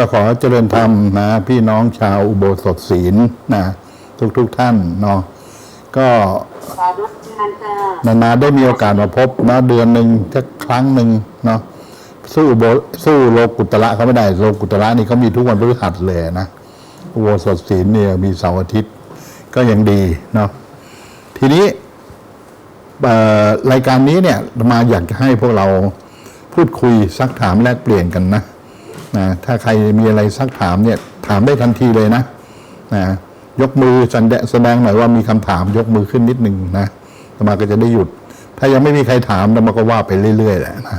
ก็ขอเจริญธรรมนะ พี่น้องชาวอุโบสถศีลนะทุกทุกๆท่านเนาะก็สาธุนันเตอร์นานๆได้มีโอกาสมาพบนะเดือนหนึ่งสักครั้งหนึ่งเนาะสู้อุโบสู้โลกุตระเขาไม่ได้โลกุตระนี่เขามีทุกวันพฤหัสเลยนะอุโบสถศีลเนี่ยมีเสาร์อาทิตย์ ก็ยังดีเนาะทีนี้เอ่อรายการนี้เนี่ยมาอยากจะให้พวกเราพูดคุยซักถามแลกเปลี่ยนกันนะ นะถ้าใครมีอะไรซักถามเนี่ยถามได้ทันทีเลยนะนะยกมือแสดงแสดงหน่อยว่ามีคำถามยกมือขึ้นนิดหนึ่งนะอาตมาก็จะได้หยุด ถ้ายังไม่มีใครถามอาตมาก็ว่าไปเรื่อยๆแหละนะ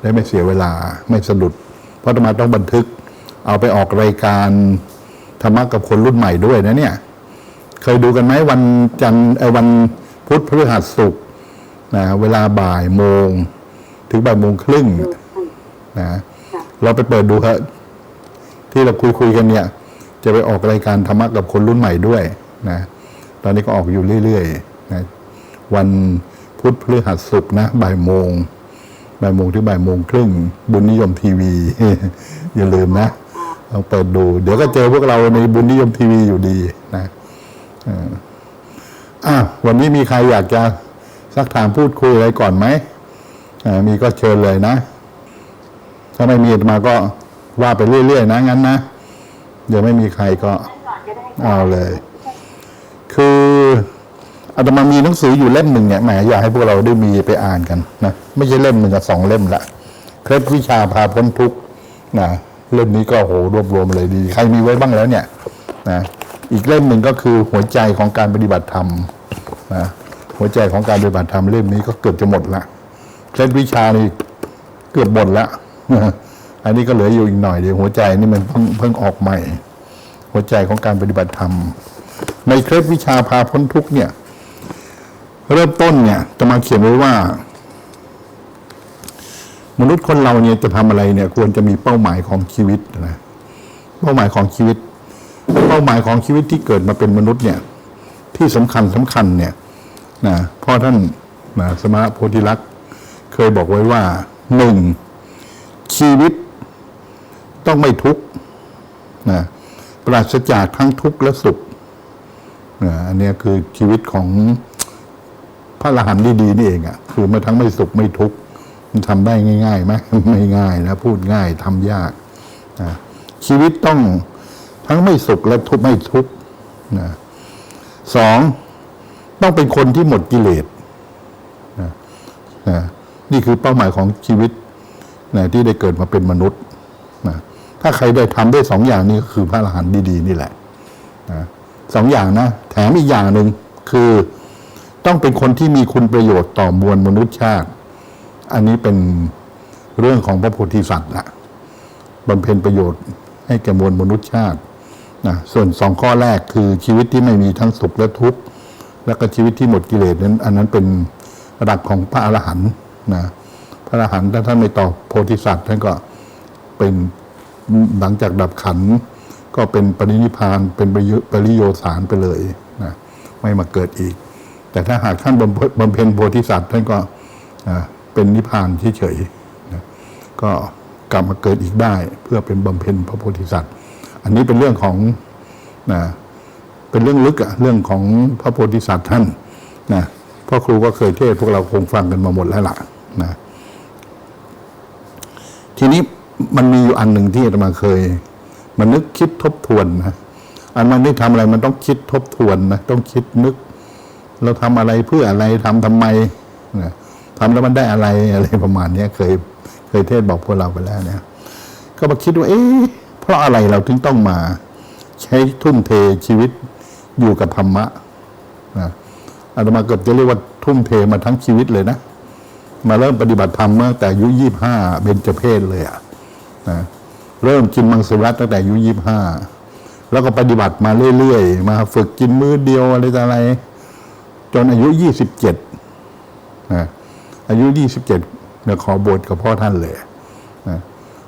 ได้ไม่เสียเวลาไม่สะดุด เพราะอาตมาต้องบันทึก เอาไปออกรายการธรรมะกับคนรุ่นใหม่ด้วยนะเนี่ย เคยดูกันไหมวันจันทร์เอ่อวันพุธพฤหัสศุกร์นะเวลาบ่ายโมง ถึงบ่ายโมงครึ่งนะ เราไปเปิดดูครับที่เราคุยคุยๆกันเนี่ย จะไปออกรายการธรรมะกับคนรุ่นใหม่ด้วยนะตอนนี้ก็ออกอยู่เรื่อยๆนะวันพุธพฤหัสศุกร์นะบ่ายโมงบ่ายโมงถึงบ่ายโมงครึ่งบุญนิยมทีวี อย่าลืมนะลองเปิดดู เดี๋ยวก็เจอพวกเราในบุญนิยมทีวีอยู่ดีนะอะวันนี้มีใครอยากจะสักถามพูดคุยอะไรก่อนไหมมีก็เชิญเลยนะ ถ้าไม่มีอาตมาก็ว่าไปเรื่อยๆนะงั้นนะเดี๋ยวไม่มีใครก็เอาเลย คืออาตมามีหนังสืออยู่เล่มหนึ่งเนี่ยแหมอยากให้พวกเราได้มีไปอ่านกันนะไม่ใช่เล่มหนึ่งกับสองเล่มละเคล็ดวิชาพาพ้นทุกข์นะเล่มนี้ก็โหรวบรวมเลยดี ใครมีไว้บ้างแล้วเนี่ยนะอีกเล่มหนึ่งก็คือหัวใจของการปฏิบัติธรรมนะหัวใจของการปฏิบัติธรรมเล่มนี้ก็เกือบจะหมดละเคล็ดวิชานี่เกือบหมดละ อันนี้ก็เหลืออยู่อีกหน่อยเดียวหัวใจนี่มันเพิ่งเพิ่งออกใหม่ หัวใจของการปฏิบัติธรรม ในเคล็ดวิชาพาพ้นทุกเนี่ย เริ่มต้นเนี่ยจะมาเขียนไว้ว่า มนุษย์คนเราเนี่ยจะทำอะไรเนี่ย ควรจะมีเป้าหมายของชีวิตนะเป้าหมายของชีวิต เป้าหมายของชีวิตที่เกิดมาเป็นมนุษย์เนี่ย ที่สำคัญสำคัญเนี่ยนะพ่อท่านนะสมณะโพธิลักษณ์เคยบอกไว้ว่าหนึ่ง ชีวิตต้องไม่ทุกข์นะปราศจากทั้งทุกข์และสุขนะอันนี้คือชีวิตของพระอรหันต์ดีๆนี่เองอะ่ะ คือมาทั้งไม่สุขไม่ทุกข์ทำได้ง่ายๆไหมไม่ง่ายนะพูดง่ายทำยากนะชีวิตต้องทั้งไม่สุขและทุกข์ไม่ทุกข์นะสองต้องเป็นคนที่หมดกิเลสนะนะนี่คือเป้าหมายของชีวิต นะที่ได้เกิดมาเป็นมนุษย์นะถ้าใครได้ทำได้สองอย่างนี้ก็คือพระอรหันต์ดีๆนี่แหละสองอย่างนะ แถมอีกอย่างหนึ่งคือต้องเป็นคนที่มีคุณประโยชน์ต่อมวลมนุษยชาติ อันนี้เป็นเรื่องของพระโพธิสัตว์ละบำเพ็ญประโยชน์ให้แก่มวลมนุษยชาตินะส่วนสองข้อแรกคือชีวิตที่ไม่มีทั้งสุขและทุกข์ แล้วก็ชีวิตที่หมดกิเลสนั้น อันนั้นเป็นระดับของพระอรหันต์นะ ระอรหันต์ถ้าท่านไม่ต่อโพธิสัตว์ท่านก็เป็นหลังจากดับขันก็เป็นปรินิพานเป็นปริโยสารไปเลยนะไม่มาเกิดอีก แต่ถ้าหากท่านบำเพ็ญโพธิสัตว์ท่านก็เป็นนิพานเฉยๆนะก็กลับมาเกิดอีกได้ เพื่อเป็นบำเพ็ญพระโพธิสัตว์ อันนี้เป็นเรื่องของนะเป็นเรื่องลึกอะเรื่องของพระโพธิสัตว์ท่านนะพ่อครูก็เคยเทศพวกเราคงฟังกันมาหมดแล้วล่ะนะ ทีนี้มันมีอยู่อันหนึ่งที่อาตมาเคย มันนึกคิดทบทวนนะอันมันได้ทำอะไรมันต้องคิดทบทวนนะต้องคิดนึก เราทำอะไรเพื่ออะไรทำทำไมนะทำแล้วมันได้อะไรอะไรประมาณเนี้ยเคยเคยเทศบอกพวกเราไปแล้วเนี่ย ก็มาคิดว่า เอ๊ะเพราะอะไรเราถึงต้องมา ใช้ทุ่มเทชีวิตอยู่กับธรรมะนะอาตมาเกือบจะเรียกว่าทุ่มเทมาทั้งชีวิตเลยนะ มาเริ่มปฏิบัติธรรมเมื่อแต่อายุยี่ห้าเบญจเพศเลยอะนะเริ่มกินมังสวิรัตตั้งแต่อายุยี่ห้าแล้วก็ปฏิบัติมาเรื่อยๆ มาฝึกกินมื้อเดียวอะไรต่ออะไร จนอายุยี่สิบเจ็ดนะอายุยี่สิบเจ็ดเนี่ยขอบวชกับพ่อท่านเลยนะ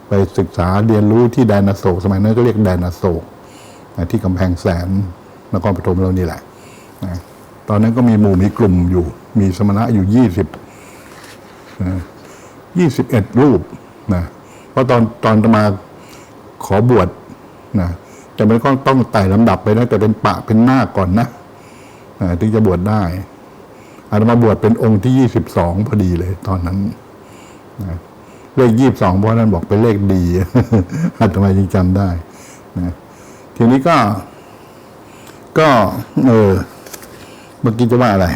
ไปศึกษาเรียนรู้ที่แดนอโศกสมัยนั้นก็เรียกแดนอโศกนะที่กำแพงแสนนครปฐมเรานี่แหละนะตอนนั้นก็มีหมู่มีกลุ่มอยู่ มีสมณะอยู่ยี่สิบ ยี่สิบเอ็ดรูปนะเพราะตอนตอนมาขอบวชนะแต่มันก็ต้องไต่ลำดับไปนะแต่เป็นปะเป็นหน้าก่อนนะนะถึงจะบวชได้อาตมาบวชเป็นองค์ที่ยี่สิบสองพอดีเลย ตอนนั้นนะเลขยี่สิบสองเพราะนั้นบอกเป็นเลขดีอาตมายังจำได้นะทีนี้ก็ ก็เออเมื่อกี้จะว่าอะไร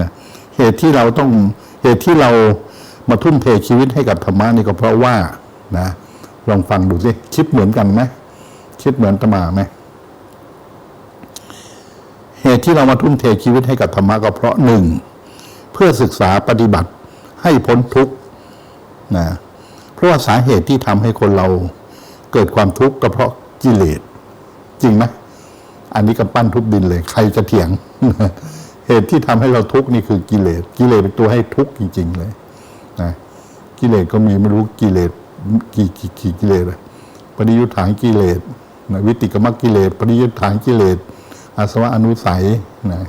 นะเหตุที่เราต้อง เหตุที่เรามาทุ่มเทชีวิตให้กับธรรมะนี่ก็เพราะว่านะลองฟังดูสิคิดเหมือนกันไหมคิดเหมือนตมาไหมเหตุที่เรามาทุ่มเทชีวิตให้กับธรรมะก็เพราะหนึ่งเพื่อศึกษาปฏิบัติให้พ้นทุกข์นะเพราะว่าสาเหตุที่ทำให้คนเราเกิดความทุกข์ก็เพราะกิเลสจริงไหมอันนี้กำปั้นทุบดินเลย ใครจะเถียง เหตุที่ทำให้เราทุกข์นี่คือกิเลสกิเลสเป็นตัวให้ทุกข์จริง ๆ เลยนะกิเลสก็มีไม่รู้กิเลสกี่กี่กี่กิเลสปริยุทธานกิเลสนะวิติกมรรคกิเลสปริยุทธานกิเลสอาสวะอนุสัยนะ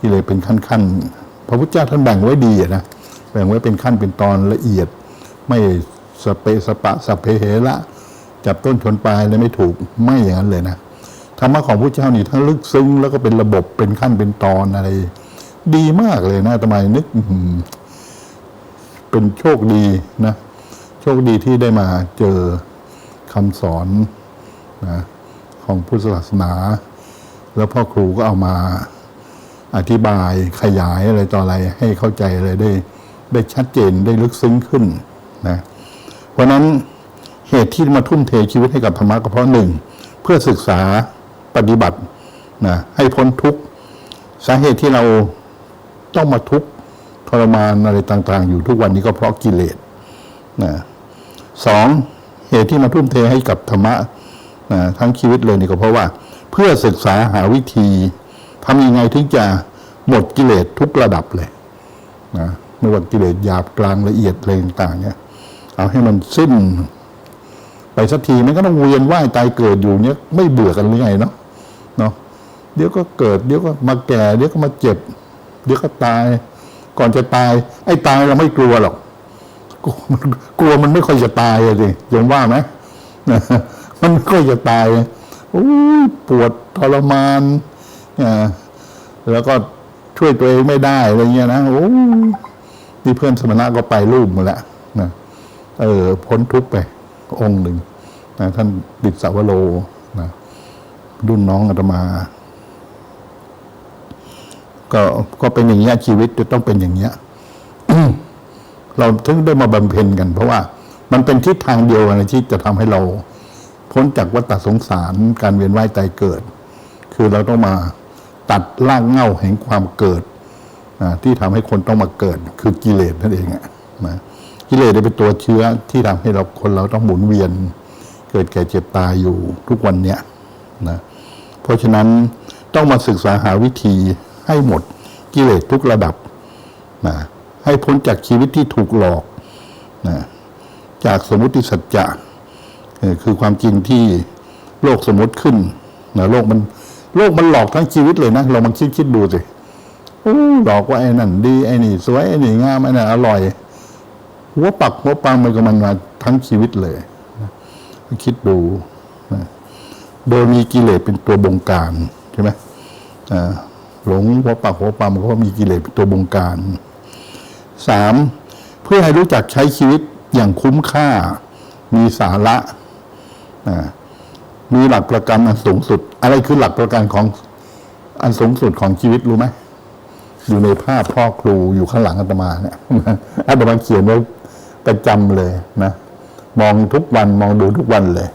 กิเลสเป็นขั้นๆพระพุทธเจ้าท่านแบ่งไว้ดีนะแบ่งไว้เป็นขั้นเป็นตอนละเอียด ไม่สเปสปะสเพเหระจับต้นชนปลายเลยไม่ถูกไม่อย่างนั้นเลยนะ ธรรมะของพระเจ้านี่ทั้งลึกซึ้งแล้วก็เป็นระบบเป็นขั้นเป็นตอนอะไร ดีมากเลยนะทำไมนึกเป็นโชคดีนะ โชคดีที่ได้มาเจอคำสอนนะของพุทธศาสนา แล้วพ่อครูก็เอามาอธิบายขยายอะไรต่ออะไรให้เข้าใจอะไรได้ ได้ชัดเจนได้ลึกซึ้งขึ้นนะ เพราะนั้นเหตุที่มาทุ่มเทชีวิตให้กับธรรมะก็เพราะหนึ่ง เพื่อศึกษา ปฏิบัตินะให้พ้นทุกข์สาเหตุที่เราต้องมาทุกข์ทรมานอะไรต่าง ๆ อยู่ทุกวันนี้ก็เพราะกิเลสนะสองเหตุที่มาทุ่มเทให้กับธรรมะนะทั้งชีวิตเลยนี่ก็เพราะว่า เพื่อศึกษาหาวิธีทำยังไงถึงจะหมดกิเลสทุกระดับเลยนะไม่ว่ากิเลสหยาบกลางละเอียดอะไรต่างๆเนี่ยเอาให้มันสิ้น ไปสักทีมันก็ต้องเวียนว่ายตายเกิดอยู่เนี้ยไม่เบื่อกันหรือไงเนาะ เดี๋ยวก็เกิด เดี๋ยวก็มาแก่ เดี๋ยวก็มาเจ็บ เดี๋ยวก็ตาย ก่อนจะตาย ไอ้ตายเราไม่กลัวหรอก กลัวมันไม่ค่อยจะตายอะสิยอมว่าไหมมันไม่ค่อยจะตายโอ้ปวดทรมานอ่าแล้วก็ช่วยตัวเองไม่ได้อะไรเงี้ยนะโอ้นี่เพื่อนสมณะก็ไปรูปมาแล้วนะเออพ้นทุกไป องค์หนึ่งนะท่านดิสาวโลนะรุ่นน้องอาตมา ก็ก็เป็นอย่างเงี้ยชีวิตจะต้องเป็นอย่างเงี้ยเราถึงได้มาบำเพ็ญกัน เพราะว่ามันเป็นทิศทางเดียวกันที่จะทำให้เรา พ้นจากวัฏสงสารการเวียนว่ายตายเกิด คือเราต้องมาตัดรากเหง้าแห่งความเกิดที่ทำให้คนต้องมาเกิด คือกิเลสนั่นเองอะนะกิเลสเป็นตัวเชื้อที่ทำให้เราคนเราต้องหมุนเวียน เกิดแก่เจ็บตายอยู่ทุกวันเนี้ยนะเพราะฉะนั้นต้องมาศึกษาหาวิธี ให้หมดกิเลสทุกระดับนะให้พ้นจากชีวิตที่ถูกหลอกนะจากสมมติสัจจะคือความจริงที่โลกสมมติขึ้นนะโลกมันโลกมันหลอกทั้งชีวิตเลยนะเรามาคิดคิดดูสิหลอกว่าไอ้นั่นดีไอ้นี่สวยไอ้นี่งามไอ้นั่นอร่อยหัวปักหัวปังมันก็มันมาทั้งชีวิตเลยคิดดูโดยมีกิเลสเป็นตัวบงการใช่ไหมอ่า หลงหัวปากหัวปามก็เพราะมีกิเลสตัวบงการสามเพื่อให้รู้จักใช้ชีวิตอย่างคุ้มค่า มีสาระมีหลักประกันอันสูงสุด อะไรคือหลักประกันของอันสูงสุดของชีวิตรู้ไหมอยู่ในภาพพ่อครูอยู่ข้างหลังอาตมาเนี่ยอาตมาเขียนไว้ประจำเลยนะมองทุกวันมองดูทุกวันเลย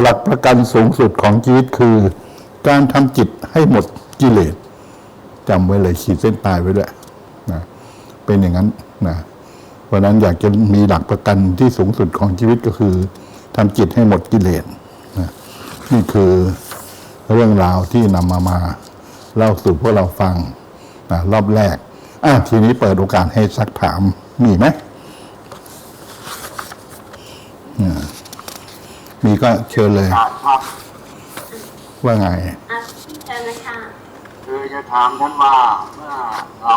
หลักประกันสูงสุดของชีวิตคือ การทำจิตให้หมดกิเลส จำไว้เลยขีดเส้นตายไว้ด้วยนะเป็นอย่างนั้นนะเพราะฉะนั้นอยากจะมีหลักประกันที่สูงสุดของชีวิตก็คือทำจิตให้หมดกิเลสนะนี่คือเรื่องราวที่นำมามาเล่าสู่พวกเราฟังนะรอบแรกอะทีนี้เปิดโอกาสให้ซักถามมีไหมมีก็เชิญเลยการครับว่าไงอะเชิญเลยค่ะ คือจะถามท่านว่าเมื่อเรา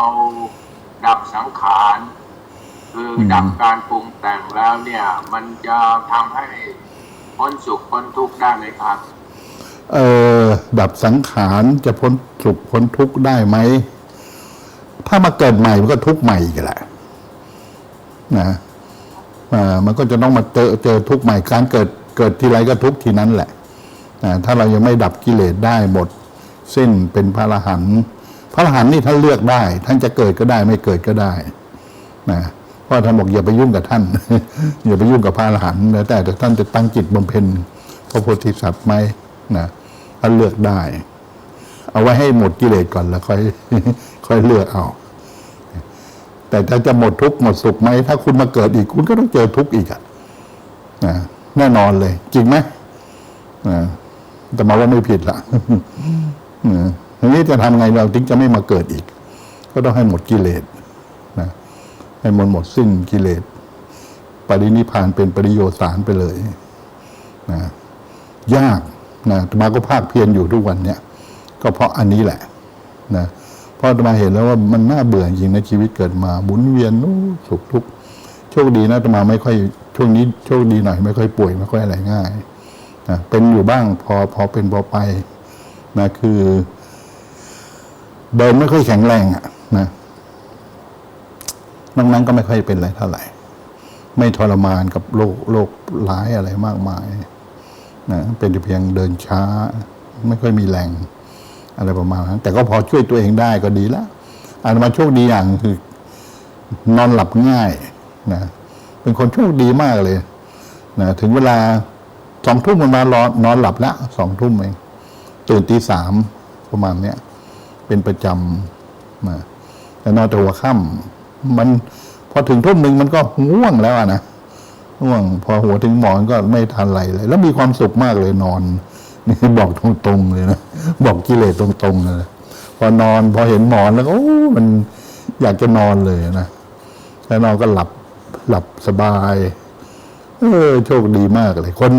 ดับสังขารคือดับการปรุงแต่งแล้วเนี่ย มันจะทำให้พ้นสุขพ้นทุกข์ได้ไหมครับ เออดับสังขารจะพ้นสุขพ้นทุกข์ได้ไหม ถ้ามาเกิดใหม่มันก็ทุกข์ใหม่อีกแหละนะอ่ามันก็จะต้องมาเจอเจอทุกข์ใหม่การเกิดเกิดทีไรก็ทุกข์ทีนั้นแหละนะถ้าเรายังไม่ดับกิเลสได้หมด สิ้นเป็นพระอรหันต์พระอรหันต์นี่ท่านเลือกได้ ท่านจะเกิดก็ได้ไม่เกิดก็ได้นะเพราะท่านบอกอย่าไปยุ่งกับท่าน อย่าไปยุ่งกับพระอรหันต์แล้วแต่แต่ท่านจะตั้งจิตบำเพ็ญพระโพธิสัตว์ไหมนะท่านเลือกได้ เอาไว้ให้หมดกิเลสก่อนแล้วค่อยค่อยเลือกเอา แต่ถ้าจะหมดทุกข์หมดสุขไหมถ้าคุณมาเกิดอีก คุณก็ต้องเจอทุกข์อีกอะนะแน่นอนเลย จริงไหมแต่มาว่าไม่ผิดละ นะทีนี้จะทำไงเราถึงจะไม่มาเกิดอีก ก็ต้องให้หมดกิเลสนะให้หมดหมดสิ้นกิเลสปรินิพานเป็นปริโยสารไปเลยนะยากนะมาก็ภาคเพียรอยู่ทุกวันเนี้ยก็เพราะอันนี้แหละนะเพราะอมาเห็นแล้วว่ามันน่าเบื่อจริงนะชีวิตเกิดมาหมุนเวียนโอ้สุขทุกข์โชคดีนะตมาไม่ค่อยช่วงนี้โชคดีหน่อยไม่ค่อยป่วยไม่ค่อยอะไรง่ายนะเป็นอยู่บ้างพอพอเป็นพอไป นะคือ เดินไม่ค่อยแข็งแรงอะนะนอกนั้นก็ไม่ค่อยเป็นอะไรเท่าไหร่ ไม่ทรมานกับโรคโรคร้ายอะไรมากมายนะเป็นแต่เพียงเดินช้า ไม่ค่อยมีแรงอะไรประมาณนั้นแต่ก็พอช่วยตัวเองได้ก็ดีแล้วอาตมาโชคดีอย่างคือนอนหลับง่ายนะเป็นคนโชคดีมากเลยนะถึงเวลาสองทุ่มมันมารอนอนหลับแล้วสองทุ่มเอง ตื่นตีสามประมาณเนี้ยเป็นประจำนะแต่นอนแต่หัวค่ำมันพอถึงทุ่มหนึ่งมันก็ง่วงแล้วนะง่วง พอหัวถึงหมอนก็ไม่ทันไรเลย แล้วมีความสุขมากเลยนอนนี่บอกตรงๆเลยนะบอกกิเลสตรงๆเลยพอนอนพอเห็นหมอนแล้วโอ้มันอยากจะนอนเลยนะแล้วนอนก็หลับหลับสบาย เออโชคดีมากเลย คน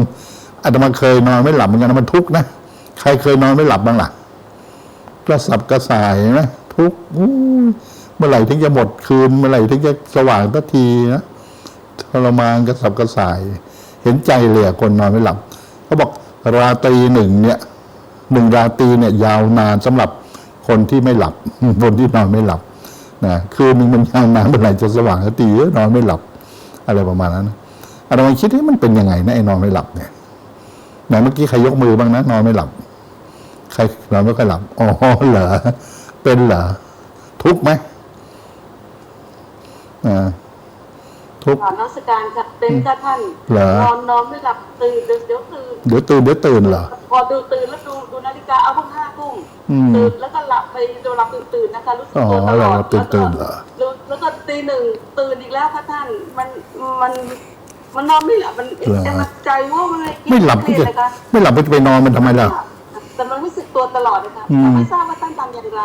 อาตมาเคยนอนไม่หลับเหมือนกันนมันทุกข์นะ ใครเคยนอนไม่หลับบ้างล่ะกระสับกระส่ายนะทุกเมื่อไหร่ถึงจะหมดคืน เมื่อไหร่ถึงจะสว่างสักทีนะทรมานกระสับกระส่าย เห็นใจเลยคนนอนไม่หลับเขาบอกราตรีหนึ่งเนี่ยหนึ่งราตรีเนี่ย ยาวนานสำหรับคนที่ไม่หลับ คนที่นอนไม่หลับนะคืนหนึ่งมันยาวนานเมื่อไหร่จะสว่างสักทีเออนอนไม่หลับ อะไรประมาณนั้นนะอาตมาคิดว่ามันเป็นยังไงนะไอ้นอนไม่หลับเนี่ยไหนเมื่อกี้ใครยกมือบ้างนะนอนไม่หลับ ใครนอนไม่ค่อยหลับอ๋อเหรอเป็นเหรอทุกข์ไหมอ่าทุกข์ขอนักสการค่ะเป็นค่ะท่านเหรอนอนนอนไม่หลับตื่นเดี๋ยวเดี๋ยวตื่นเดี๋ยวตื่นเดี๋ยวตื่นเหรอพอดูตื่นแล้วดูดูนาฬิกาเอาเพิ่งห้าทุ่มอืมตื่นแล้วก็หลับไปดูหลับตื่นตื่นนะคะรู้สึกอ๋อตัวตลอดหลับตื่นตื่นเหรอแล้วก็แล้วก็ตีหนึ่งตื่นอีกแล้วค่ะท่านมันมันมันนอนไม่หลับมันเหรอจะมาใจว่ามันเลยไม่หลับก็เครีจะยดนะคะไม่หลับก็จะไปนอนมันทำไมล่ะ แต่มันรู้สึกตัวตลอดนะคะอืมไม่ทราบว่าท่านทำอย่างไร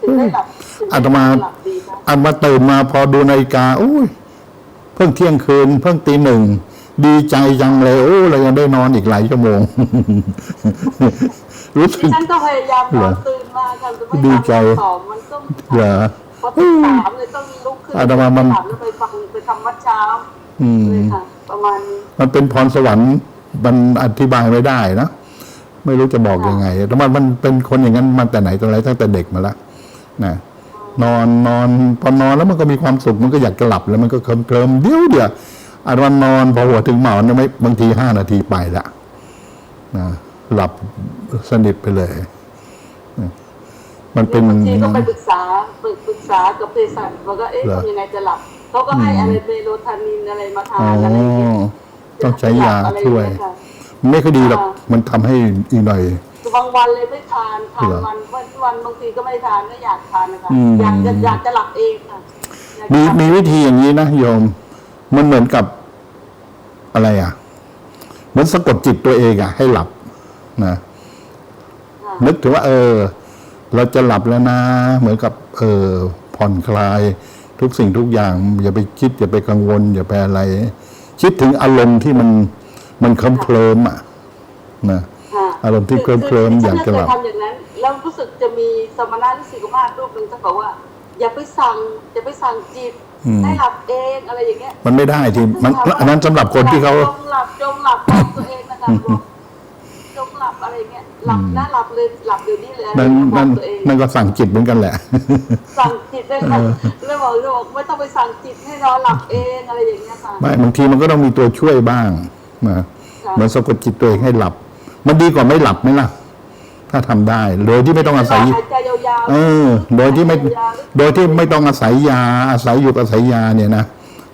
ถึงได้หลับถึงได้อาตมาหลับดีคะอันมาตื่นมาพอดูนาฬิกาโอ้ยเพิ่งเที่ยงคืน เพิ่งตีหนึ่งดีใจจังเลยโอ้เรายังได้นอนอีกหลายชั่วโมง รู้สึดิกฉันก็พยายามนเหรออนตื่นมาค่ะแต่ไม่ดีใจสองมันก็เหรอพอตีสามเลยต้องลุกขึ้นอาตมามันถามแล้วไปฟังไปทำวัดเช้าอืมเลยค่ะประมาณนี้มันเป็นพรสวรรค์มันอธิบายไม่ได้นะ ไม่รู้จะบอกยังไงแต่มันมันเป็นคนอย่างนั้นมาแต่ไหนแต่ไรตั้งแต่เด็กมาแล้วนะนอนนอนพอนอนแล้วมันก็มีความสุขมันก็อยากจะหลับแล้วมันก็เคลิ้มเคลิมเดี๋ยวเดียวอาจวันนอนพอหัวถึงหมอนเนี่ยไม่บางทีห้านาทีไปละนะหลับสนิทไปเลยนะมันเป็นบางทีก็ไปปรึกษาปรึกปรึกษากับเภสัชบอกว่าเอ๊ะเหรอทำยังไงจะหลับเขาก็ให้อะไรเบโลทานินอะไรมาทาอ๋อนอะไรอย่างเงี้ยต้องใช้ยาอะไรอช่วยงเงี้ค่ะ ไม่ค่อยดีหรอก มันทำให้อีกหน่อย บางวันเลยไม่ทานทานเหรอวันวันวันบางทีก็ไม่ทานไม่อยากทานนะคะอืม อยากจะอยากจะหลับเองค่ะอยากจะมีหลับมีวิธีอย่างนี้นะโยม มันเหมือนกับอะไรอะเหมือนสะกดจิตตัวเองอะ ให้หลับนะค่ะนึกถึงว่า เออ เราจะหลับแล้วนะ เหมือนกับ เออ ผ่อนคลาย ทุกสิ่งทุกอย่าง อย่าไปคิด อย่าไปกังวล อย่าไปอะไร คิดถึงอารมณ์ที่มัน มันเคลิ้มเคลิมๆอะนะค่ะอารมณ์ที่เคลิ้มเคลิมคือยากจะหลับ ฉันเคยทำอย่างนั้นแล้วรู้สึกจะมีสมณะฤาษีกุมารูปหนึ่งท่านบอกว่า อย่าไปสั่งอย่าไปสั่งจิตอืม ให้หลับเองอะไรอย่างเงี้ยมันไม่ได้ที่มันอันนั้นสำหรับคนที่เขา จงหลับจงหลับบอกตัวเองนะคะค่ะบอกจงหลับอะไรเงี้ยหลับนะหลับเลยหลับเดี๋ยวนี้เลยอะไรนั่นเงี้ยบอนั่กนตัวเอง นั่นก็สั่งจิตเหมือนกันแหละ สั่งจิตเลยค่ะเลยบอกเลยบอกไม่ต้องไปสั่งจิตให้นอนหลับเองอะไรอย่างเงี้ยค่ะ ไม่บางทีมันก็ต้องมีตัวช่วยบ้าง นะค่ะเหมือนสะกดจิตตัวเองให้หลับ มันดีกว่าไม่หลับไหมล่ะ ถ้าทำได้ โดยที่ไม่ต้องอาศัยหายใจยาวๆเออ โดยที่ไม่หายใจยาวๆโดยที่ไม่ต้องอาศัยยา อาศัยอยู่อาศัยยาเนี่ยนะ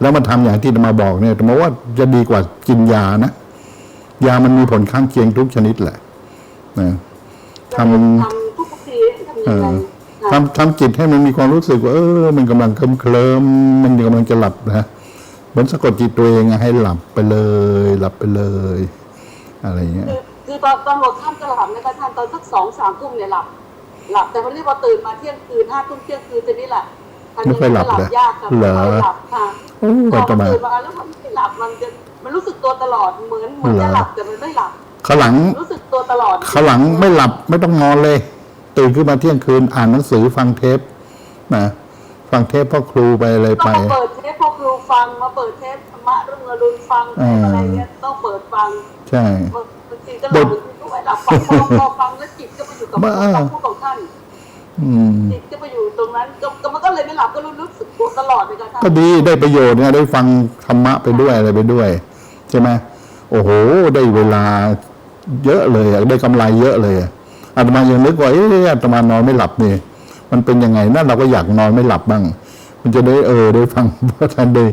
แล้วมันทำอย่างที่มาบอกเนี่ยแต่มาว่าจะดีกว่ากินยานะยามันมีผลข้างเคียงทุกชนิดแหละนะทำทำทุกทีทำเอยังไงอค่ะทำทำจิตให้มันมีความรู้สึกว่าเออ มันกำลังเคลิ้มเคลิมๆมันกำลังจะหลับนะ เหมือนสะกดจิตตัวเองอะให้หลับไปเลย หลับไปเลย อะไรเงี้ย คือคือตอนตอนหัวค่ำจะหลับนะคะท่านตอนสักสองสามทุ่มเนี่ยหลับ หลับแต่พอรีบพอตื่นมาเที่ยงคืนห้าทุ่มเที่ยงคืนจะนี่แหละทันไม่นี้ค่อยหลับจะหลัเหรอบยากค่ะเหรอไม่ค่อยหลับค่ะโอ้พก็อจะมันมาตื่นมาแล้วมันไม่หลับมันจะมันรู้สึกตัวตลอดเหมือนเหมือนเหรอจะหลับแต่มันไม่หลับขางหลังรู้สึกตัวตลอดขางหลังไม่หลับไม่ต้องนอนเลย ตื่นขึ้นมาเที่ยงคืนอ่านหนังสือฟังเทปนะ ฟังเทปพ่อครูไปอะไรต้ไปองมาเปิดเทปพอครูฟังมาเปิดเทปธรรมะเรื่องอรุณฟังเทปอะไรเงี้ยต้องเปิดฟังใช่ บางทีก็หลับบางทีก็ไม่หลับฟังพอพอฟังแล้วจิตก็ไปอยู่กับบ้า คำพูดของท่านอืม จิตก็ไปอยู่ตรงนั้นก็ก็มันก็เลยไม่หลับก็รู้สึกตัวตลอดเลยค่ะท่าน ก็ดีได้ประโยชน์เนี่ยได้ฟังธรรมะไปด้วยอะไรไปด้วย ใช่ไหมโอ้โห ได้เวลาเยอะเลยอะได้กำไรเยอะเลยอะอาตมายังนึกว่าเอ๊ะอาตมานอนไม่หลับนี่ มันเป็นยังไงนั่นเราก็อยากนอนไม่หลับบ้าง มันจะได้เออได้ฟังพระท่านได้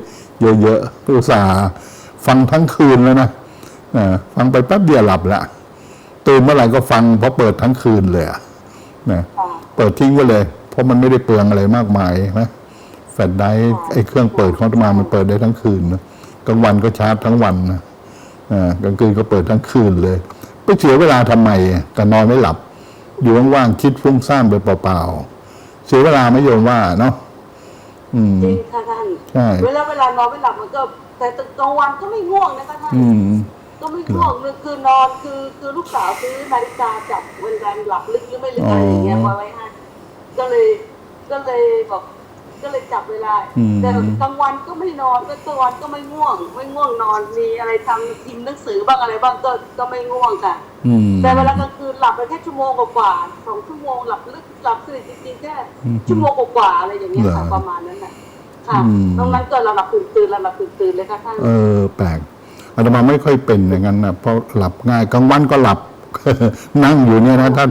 เยอะๆอุตส่าห์ฟังทั้งคืนแล้วนะอ่าฟังไปแป๊บเดียวหลับละตื่นเมื่อไหร่ก็ฟังเพราะเปิดทั้งคืนเลยอะนะค่ะเปิดทิ้งไว้เลย เพราะมันไม่ได้เปลืองอะไรมากมายใช่ไหมแฟลชไดรฟ์ไอ้เครื่องเปิดของอาตมามันเปิดได้ทั้งคืนนะกลางวันก็ชาร์จทั้งวันนะอ่ากลางคืนก็เปิดทั้งคืนเลยไปเสียเวลาทำไมอะแต่นอนไม่หลับ อยู่ว่างๆคิดฟุ้งซ่านไปเปล่าๆ เสียเวลาไม่โยมว่าเนาะอืมจริงค่ะท่านใช่เวลาเวลานอนไม่หลับมันก็ แต่กลางวันก็ไม่ง่วงนะคะท่านอืม ก็ไม่ง่วงคือคือนอนคือคือลูกสาวซื้อนาฬิกาจับเวลาหลับลึกหรือไม่ลึกอะไรอย่างเงี้ยอ๋อมาไว้ให้ก็เลยก็เลยบอก ก็เลยจับเวลา อืม แต่กลางวันก็ไม่นอนก็กลางวันก็ไม่ง่วง ไม่ง่วงนอนมีอะไรทำพิมพ์หนังสือบ้างอะไรบ้างก็ก็ไม่ง่วงค่ะ อืม แต่เวลากลางคืนหลับไปแค่ชั่วโมงกว่าๆสองชั่วโมงหลับลึกหลับสนิทจริงๆแค่อืมชั่วโมงกว่าๆอะไรอย่างเงี้ยค่ะเหรอประมาณนั้นน่ะค่ะอืม ตรงนั้นก็เราหลับตื่นตื่นๆเราหลับตื่นตื่นๆเลยค่ะท่าน เออแปลกอาตมาไม่ค่อยเป็นอย่างนั้นนะเพราะหลับง่ายกลางวันก็หลับ นั่งอยู่เนี่ยนะท่าน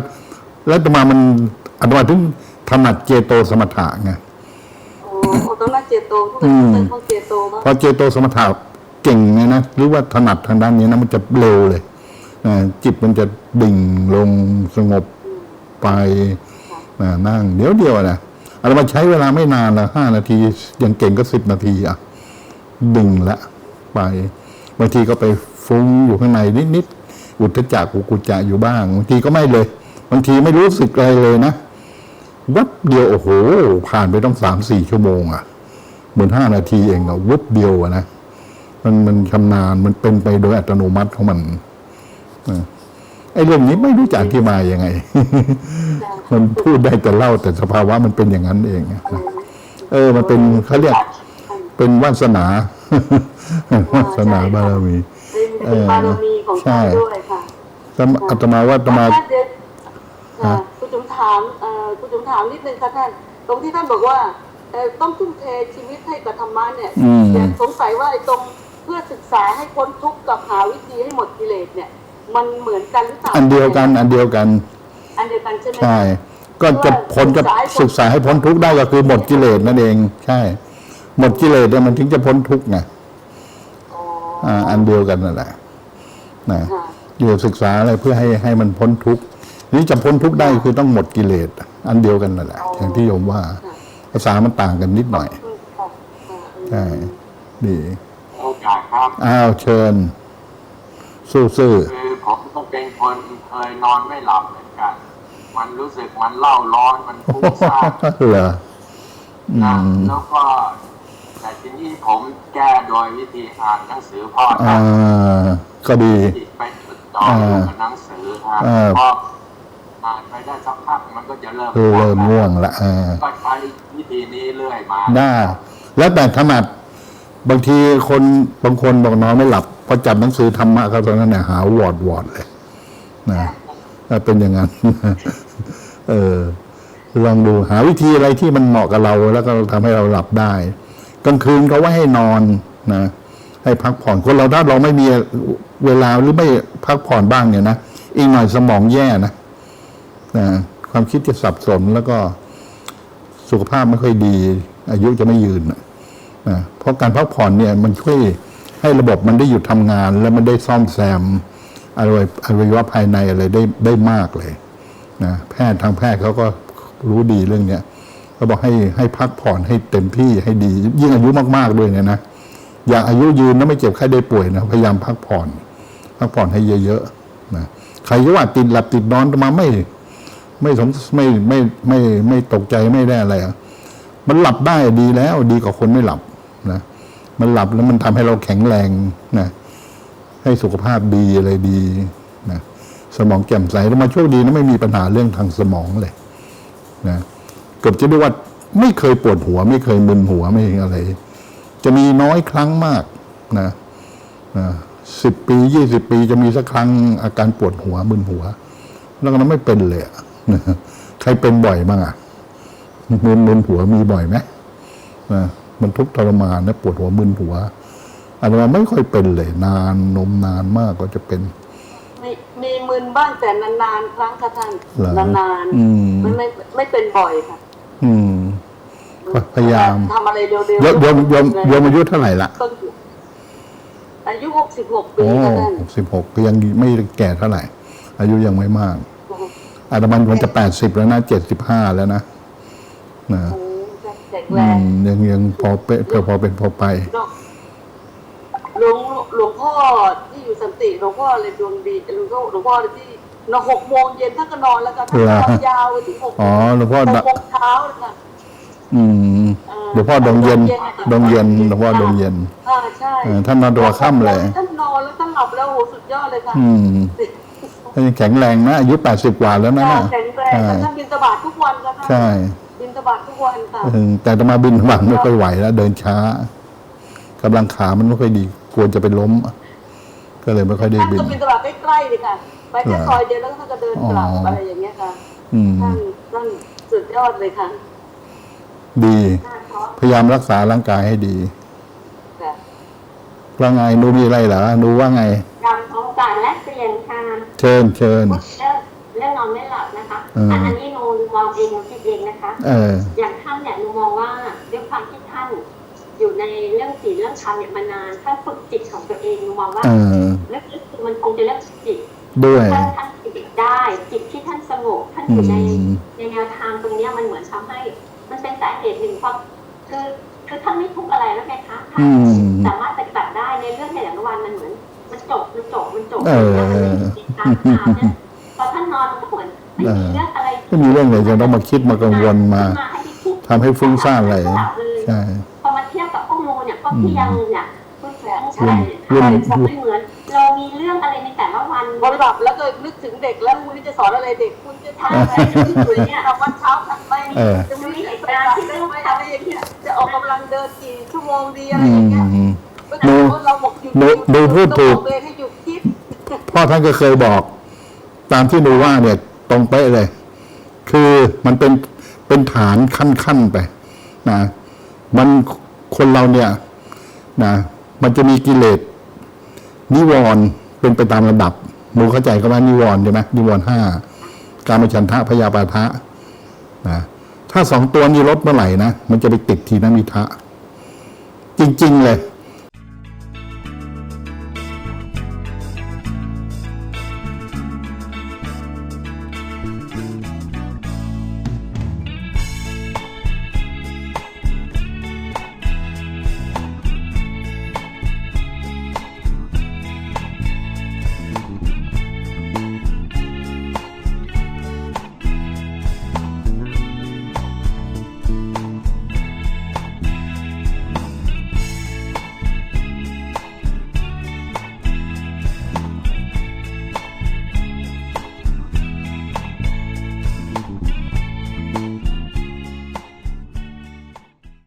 แล้วอาตมามันอาตมาถึงถนัดเจโตสมถะไง โอ้โหตรงนั้นเจโตทุกคอืนมเติมของเจโตมากพอเจโตสมถะเก่งเนี่ยนะหรือว่าถนัดทางด้านนี้นะมันจะเร็วเลยนะจิตมันจะดิ่งลงสงบไปนะนั่งเดี๋ยวเดียวนะอาตมาใช้เวลาไม่นานละห้านาทียังเก่งก็สิบนาทีอะดิ่งละไปบางทีก็ไปฟุ้งอยู่ข้างในนิดๆอุทธจักอุกุจจะอยู่บ้างบางทีก็ไม่เลยบางทีไม่รู้สึกอะไรเลยนะ วับเดียว โอ้โห ผ่านไปต้องสามสี่ชั่วโมงอะ เหมือนห้านาทีเองอะวุบเดียวอะนะมันมันชำนาญมันเป็นไปโดยอัตโนมัติของมันนะไอ้เรื่องนี้ไม่รู้จะอธิบายยังไง มันพูดได้แต่เล่าแต่สภาวะมันเป็นอย่างนั้นเองนะเออ มันเป็นเขาเรียกเป็นวาสนาวาสนาบารมีเป็นบารมีของใช่ท่านด้วยค่ะสมอาตมาว่าอาตมา ท่านเดชฮะคุณจุ๋มถามเอ่อคุณจุ๋มถามนิดนึงค่ะท่าน ตรงที่ท่านบอกว่าเอ่อต้องทุ่มเทชีวิตให้กับธรรมะเนี่ยอืมแต่สงสัยว่าไอ้ตรงเพื่อศึกษาให้พ้นทุกข์กับหาวิธีให้หมดกิเลสเนี่ย มันเหมือนกันหรือเปล่าอันเดียวกัน อันเดียวกัน อันเดียวกันใช่ไหมใช่ก็จะพ้นจะศึกษาให้พ้นทุกข์ได้ก็คือหมดกิเลสนั่นเอง ใช่ หมดกิเลสเนี่ยมันถึงจะพ้นทุกข์ไงอ๋ออ่าอันเดียวกันนั่นแหละนะค่ะอยู่ศึกษาอะไรเพื่อให้ให้มันพ้นทุกข์ นี่จะพ้นทุกข์ได้คือต้องหมดกิเลสอันเดียวกันนั่นแหละ อย่างที่โยมว่า ภาษามันต่างกันนิดหน่อยอืมค่ะค่ะใช่ดีโอกาสครับอ้าวเชิญ สู้ซื่อคือผมก็เป็นคนเคยนอนไม่หลับเหมือนกัน มันรู้สึกมันเล่าร้อนมันฟุ้งซ่านเหรออืนะมแล้วก็แต่ทีนี้ผมแก้โดยวิธีอ่านหนังสือพ่ออ่าท่านก็ดีจิตไปจดจ่ออยู่กับหนังสือครับอ่าพอ อ่านไปได้สักพักมันก็จะเริ่มเริ่มง่วงละอ่าก็ใช้วิธีนี้เรื่อยมาได้แล้วแต่ถนัดบางทีคนบางคนบอกนอนไม่หลับพอจับหนังสือธรรมะเขาตอนนั้นเนี่ยหาวอดวอดเลยนะถ้าเป็นอย่างนั้นเออลองดูหาวิธีอะไรที่มันเหมาะกับเรา แล้วก็ทำให้เราหลับได้กลางคืนเขาไว้ให้นอนนะให้พักผ่อนคนเราถ้าเราไม่มีเวลาหรือไม่พักผ่อนบ้างเนี่ยนะอีกหน่อยสมองแย่นะ นะความคิดจะสับสนแล้วก็สุขภาพไม่ค่อยดี อายุจะไม่ยืนนะเพราะการพักผ่อนเนี่ยมันช่วยให้ระบบมันได้หยุดทำงาน แล้วมันได้ซ่อมแซมอวัยอวัยวะภายในอะไรได้ได้มากเลยนะแพทย์ทางแพทย์เขาก็รู้ดีเรื่องเนี้ยเขาบอกให้ให้พักผ่อนให้เต็มที่ให้ดี ยิ่งอายุมากๆด้วยเนี่ยนะอยากอายุยืนนะไม่เจ็บไข้ได้ป่วยนะพยายามพักผ่อน พักผ่อนให้เยอะๆนะใครจะว่าติดหลับติดนอนมาไม่ ไม่สงไม่ไม่ไม่ไม่ตกใจไม่ได้อะไรอะมันหลับได้ดีแล้วดีกว่าคนไม่หลับนะมันหลับแล้วมันทำให้เราแข็งแรงนะให้สุขภาพดีอะไรดีนะสมองแจ่มใสแล้วมาโชคดีนะไม่มีปัญหาเรื่องทางสมองเลยนะเกือบจะเรียกว่าไม่เคยปวดหัว ไม่เคยมึนหัวไม่อะไร จะมีน้อยครั้งมากนะสิบปียี่สิบปีจะมีสักครั้งอาการปวดหัวมึนหัว แล้วก็ไม่เป็นเลยอะนะ ใครเป็นบ่อยบ้างอะมึนมึนหัวมีบ่อยไหมนะมันทุกข์ทรมานนะปวดหัวมึนหัวอันนี้ไม่ค่อยเป็นเลย นานนมนานมากก็จะเป็น มีมีมึนบ้างแต่นานๆครั้งค่ะท่านเหรอนานอืมๆไม่ไม่ไม่เป็นบ่อยค่ะ อืมพยายามทำอะไรเร็วๆโยมโยมโยมโยมอายุเท่าไหร่ละต้องอยู่อายุหกสิบหกปีโอ้ค่ะท่านสิบหกก็ยังไม่แก่เท่าไหร่ อายุยังไม่มาก อาตมันมันจะแปดสิบแล้วนะเจ็ดสิบห้าแล้วนะนะโอ้แข็งอืแรงมยังยังพอเป็นพอพอเป็นพอไปเนอะหลวงหลวงพ่อที่อยู่สันติหลวงพ่อเลยดวงดีหลวงพ่อหลวงพ่อที่นอนหกโมงเย็นท่านก็นอนแล้วค่ะท่านเหรอนอนยาวไปถึงหกโมอ๋องหลวงพ่อหดะกโมงเช้าเลยค่ะอืมเอ่อหลวงพ่อดงเย็นดงเย็นหลวงพ่อดงเย็นอ่าใช่เออท่านนอนตัวค่ำเลยท่านนอนแล้วท่านหลับแล้วโหสุดยอดเลยค่ะอืมท่าน ยังแข็งแรงนะอายุแปดสิบกว่าแล้วนะค่ะแข็งแรงใช่ค่ะท่านบินตบาททุกวันค่ะท่านใช่บินตบาททุกวันค่ะเออแต่จะมาบินบังไม่ค่อยไหวแล้วเดินช้ากำลังขามันไม่ค่อยดีกลัวจะเป็นล้ม ก็เลยไม่ค่อยได้ท่านบินก็บินตบาทใกล้ๆเลยค่ะไปแค่เหรอซอยเดียวแล้วก็ท่านก็เดินกลับอ๋อออะไรอย่างเงี้ยค่ะอืมท่านท่านสุดยอดเลยค่ะ ดีท่านเพราะพยายามรักษาร่างกายให้ดีค่ะว่าไงหนูมีอะไรเหรอหนูว่าไงนำของการแลกเปลี่ยนค่ะ เชิญเชิญเรื่องเรื่องนอนไม่หลับนะคะอออันนี้หนูมองเองหนูคิดเองนะคะเอออย่างท่านเนี่ยหนูมองว่าด้วยความที่ท่านอยู่ในเรื่องศีลเรื่องธรรมเนี่ยมานานท่านฝึกจิตของตัวเองหนูมองว่าเออลึกๆคือมันคงจะเรื่องจิตด้วยท่านท่านจิตได้จิตที่ท่านสงบท่านอยู่ในในแนวทางตรงเนี้ยมันเหมือนทำให้ มันเป็นสาเหตุหนึ่งเพราะคือคือท่านไม่ทุกข์อะไรแล้วไงคะท่านสามารถปฏิบัติได้ในเรื่องในอย่างวันมันเหมือน มันจบมันจบมันจบเออแล้วมันไม่มีตามข่าวเนี่ยพอท่านนอนมันก็เหมือนไม่มีเรื่องอะไรไม่มีเรื่องอะไรจะต้องมาคิดมากังวลมา ให้คิดทำให้ฟุ้งซ่านอะไรหลับเลยใช่ พอมาเทียบกับข้อมูลเนี่ยพวกที่ยังเนี่ยคุณแสงใช่ใช่ใช่ไม่เหมือน เรามีเรื่องอะไรในแต่ละวันพอหลับแล้วก็นึกถึงเด็กแล้วคุณจะสอนอะไรเด็กคุณจะทำอะไรที่สวยเนี่ยทำวันเช้าทำไปเออ จะมีเหตุการณ์ที่ต้องไปอะไรอย่างเงี้ยจะออกกำลังเดินกี่ชั่วโมงดีอะไรอือย่างเงี้ย ม เมื่อก่อนเราบอกหยุดหนูหนูพูดถูกพ่อท่านก็เคยบอก ตามที่หนูว่าเนี่ย ตรงเป๊ะเลย คือมันเป็นเป็นฐานขั้นๆไปนะมันคนเราเนี่ยนะมันจะมีกิเลสนิวรณ์เป็นไปตามระดับหนูเข้าใจก็ว่านิวรณ์ใช่ไหมนิวรณ์ห้าการมฉันทะพยาปาทะนะถ้าสองตัวนี้ลดเมื่อไหร่นะมันจะไปติดทีนมิทะ จริง ๆ เลย